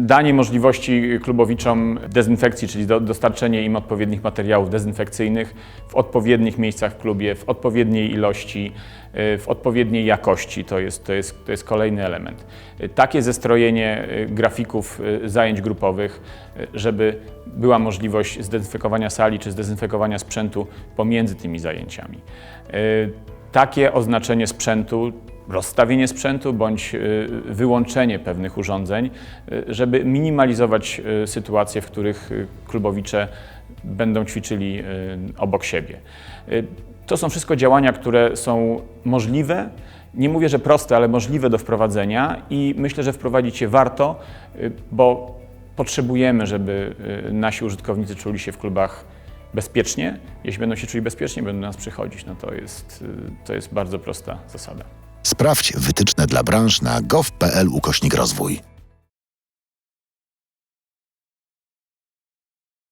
Danie możliwości klubowiczom dezynfekcji, czyli do, dostarczenie im odpowiednich materiałów dezynfekcyjnych w odpowiednich miejscach w klubie, w odpowiedniej ilości, y, w odpowiedniej jakości, to jest, to jest, to jest kolejny element. Y, Takie zestrojenie y, grafików zajęć grupowych, żeby była możliwość zdezynfekowania sali czy zdezynfekowania sprzętu pomiędzy tymi zajęciami. Takie oznaczenie sprzętu rozstawienie sprzętu bądź y, wyłączenie pewnych urządzeń, y, żeby minimalizować y, sytuacje, w których klubowicze będą ćwiczyli obok siebie. To są wszystko działania, które są możliwe. Nie mówię, że proste, ale możliwe do wprowadzenia i myślę, że wprowadzić je warto, bo potrzebujemy, żeby nasi użytkownicy czuli się w klubach bezpiecznie. Jeśli będą się czuli bezpiecznie, będą do nas przychodzić. No to jest, to jest bardzo prosta zasada. Sprawdź wytyczne dla branż na gov.pl ukośnik rozwój.